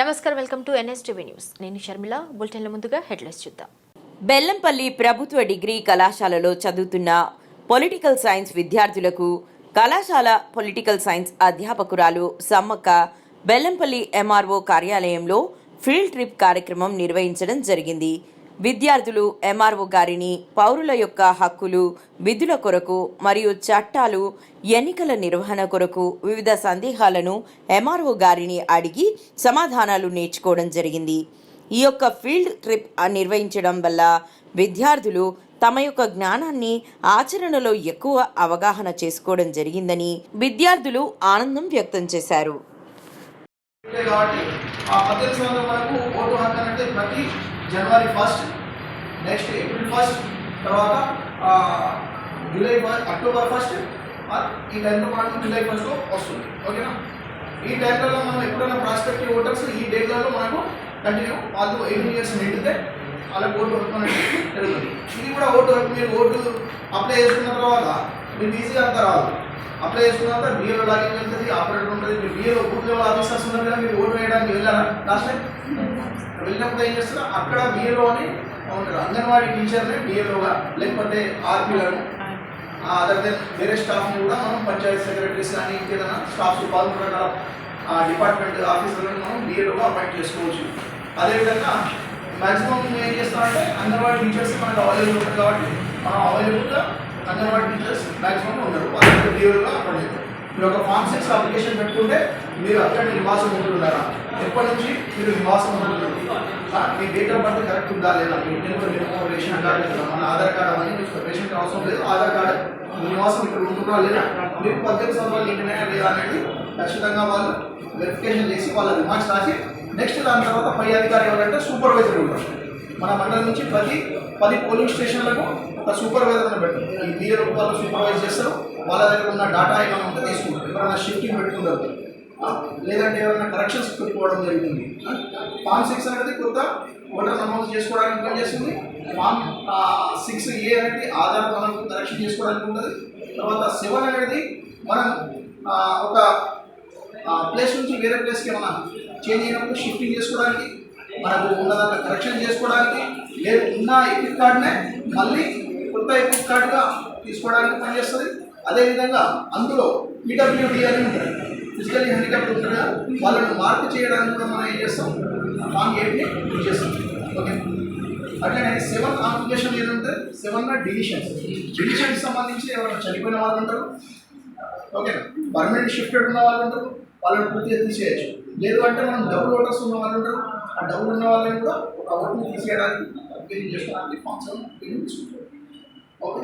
నమస్కారం welcome to NSTV news. నేను షర్మిల. బులెటిన్ల ముందుగా హెడ్లైన్స్ చూద్దాం. బెల్లంపల్లి ప్రభుత్వ డిగ్రీ కళాశాలలో చదువుతున్న పొలిటికల్ సైన్స్ విద్యార్థులకు కళాశాల పొలిటికల్ సైన్స్ అధ్యాపకురాలు సమ్మక్క బెల్లంపల్లి ఎంఆర్ఓ కార్యాలయంలో ఫీల్డ్ ట్రిప్ కార్యక్రమం నిర్వహించడం జరిగింది. విద్యార్థులు ఎంఆర్ఓ గారిని పౌరుల యొక్క హక్కులు విధుల కొరకు మరియు చట్టాలు ఎన్నికల నిర్వహణ కొరకు వివిధ సందేహాలను ఎంఆర్ఓ గారిని అడిగి సమాధానాలు నేర్చుకోవడం జరిగింది. ఈ యొక్క ఫీల్డ్ ట్రిప్ నిర్వహించడం వల్ల విద్యార్థులు తమ యొక్క జ్ఞానాన్ని ఆచరణలో ఎక్కువ అవగాహన చేసుకోవడం జరిగిందని విద్యార్థులు ఆనందం వ్యక్తం చేశారు. కాబట్టి ఆ పద్దెనిమిది సంవత్సరం వరకు ఓటు హక్కు అంటే ప్రతి జనవరి ఫస్ట్ నెక్స్ట్ ఏప్రిల్ ఫస్ట్ తర్వాత జూలై ఫస్ట్ అక్టోబర్ ఫస్ట్ ఈ టైంలో మనకు జూలై ఫస్ట్ వస్తుంది. ఓకేనా ఈ టైంలలో మనం ఎప్పుడైనా ప్రాస్పెక్టివ్ ఓటర్స్ ఈ డేట్లలో మనకు కంటిన్యూ వాళ్ళు ఎయిటీన్ ఇయర్స్ నిండితే వాళ్ళకి ఓటు హక్కు అనేది జరుగుతుంది. ఇది కూడా ఓటు మీరు ఓటు అప్లై చేసుకున్న తర్వాత మీకు ఈజీగా అంతా రావాలి అప్లై చేసుకున్న తర్వాత బిఏలో లాగిన్ వెళ్తుంది ఆపరేటర్ ఉంటుంది. మీరు బిఏలో బూత్ లెవెల్ ఆఫీసర్స్ ఉన్నారు కదా మీరు ఓటు వేయడానికి వెళ్ళారా? లాస్ట్ టైం వెళ్ళినప్పుడు ఏం చేస్తారో అక్కడ బిఏలో అని ఉంటారు. అంగన్వాడీ టీచర్ని బిఏలోగా లేకపోతే ఆర్పీలను అదర్ దెన్ వేరే స్టాఫ్ని కూడా మనం పంచాయతీ సెక్రటరీస్ కానీ ఇంకేదైనా స్టాఫ్స్ ఆ డిపార్ట్మెంట్ ఆఫీసర్లను మనం బిఏలోగా అపాయింట్ చేసుకోవచ్చు. అదేవిధంగా మ్యాక్సిమం ఏం చేస్తామంటే అంగన్వాడీ టీచర్స్ మనకు అవైలబుల్ ఉంటారు కాబట్టి మనం అవైలబుల్గా అంగన్వాడీ టీచర్స్ మ్యాక్సిమం ఉన్నారు. వాళ్ళకి బిఏలోగా అపాయింట్ చేస్తారు. మీరు ఒక ఫామ్ సిక్స్ అప్లికేషన్ పెట్టుకుంటే మీరు అక్కడ నివాసం ఉంటున్నారా ఎప్పటి నుంచి మీరు నివాసం ఉంటున్నారు మీ డేట్ ఆఫ్ బర్త్ కరెక్ట్ ఉందా లేదా? మీ ఇంటర్ రేషన్ కార్డు లేదా మన ఆధార్ కార్డు అవన్నీ మీకు రేషన్ కార్డు అవసరం లేదు. ఆధార్ కార్డు నివాసం ఇక్కడ ఉంటున్నా లేదా? మీకు పద్దెనిమిది సంవత్సరాలు ఇంటర్నెట్ లేదా అనేది ఖచ్చితంగా వాళ్ళు వెరిఫికేషన్ చేసి వాళ్ళ రిమార్క్స్ రాసి నెక్స్ట్ దాని తర్వాత పై అధికారి ఎవరంటే సూపర్వైజర్ ఉంటారు. మన మండలం నుంచి ప్రతి పది పోలింగ్ స్టేషన్లకు ఒక సూపర్వైజర్ని పెడతారు ఈ బిఏలో వాళ్ళు సూపర్వైజ్ చేస్తారు. వాళ్ళ దగ్గర ఉన్న డేటా ఏమైనా ఉంటే తీసుకుంటారు. ఎవరైనా షిఫ్టింగ్ పెట్టుకుంటారు. లేదంటే ఎవరైనా కరెక్షన్స్ పెట్టుకోవడం జరుగుతుంది. ఫామ్ సిక్స్ అనేది కొత్త ఓటర్ నమోదు చేసుకోవడానికి పనిచేస్తుంది ఫామ్ సిక్స్ ఏ అనేది ఆధార్ మనం కరెక్షన్ చేసుకోవడానికి ఉంటుంది. తర్వాత సెవెన్ అనేది మనం ఒక ప్లేస్ నుంచి వేరే ప్లేస్కి ఏమైనా చేంజ్ అయినప్పుడు షిఫ్టింగ్ చేసుకోవడానికి మనకు ఉన్నదాన్ని కరెక్షన్ చేసుకోవడానికి లేదు. ఉన్న ఎపిక్ కార్డ్నే మళ్ళీ కొత్త ఎపిక్ కార్డ్గా తీసుకోవడానికి పనిచేస్తుంది. అదేవిధంగా అందులో పీడబ్ల్యూడి అని ఉంటుంది. ఫిజికల్లీ హ్యాండిక్యాప్ ఉంటారు కదా వాళ్ళని మార్పు చేయడానికి కూడా మనం ఏం చేస్తాం? ఫామ్ ఎయిట్ని యూజ్ చేస్తాం. ఓకే అట్లనే సెవెన్ కాంప్లికేషన్ ఏదంటే సెవెన్ డివిజన్స్ డివిజన్కి సంబంధించి ఎవరైనా చనిపోయిన వాళ్ళు ఉంటారు. ఓకే పర్మనెంట్ షిఫ్టెడ్ ఉన్న వాళ్ళు ఉంటారు. వాళ్ళని పూర్తిగా తీసేయచ్చు. లేదు అంటే మనం డబుల్ ఓటర్స్ ఉన్న వాళ్ళు ఉంటారు. ఆ డబుల్ ఉన్న వాళ్ళని కూడా ఒక ఓట్ని తీసేయడానికి అప్లికేషన్ చేసుకోవడానికి ఫంక్షన్ తీసుకుంటారు. ఓకే?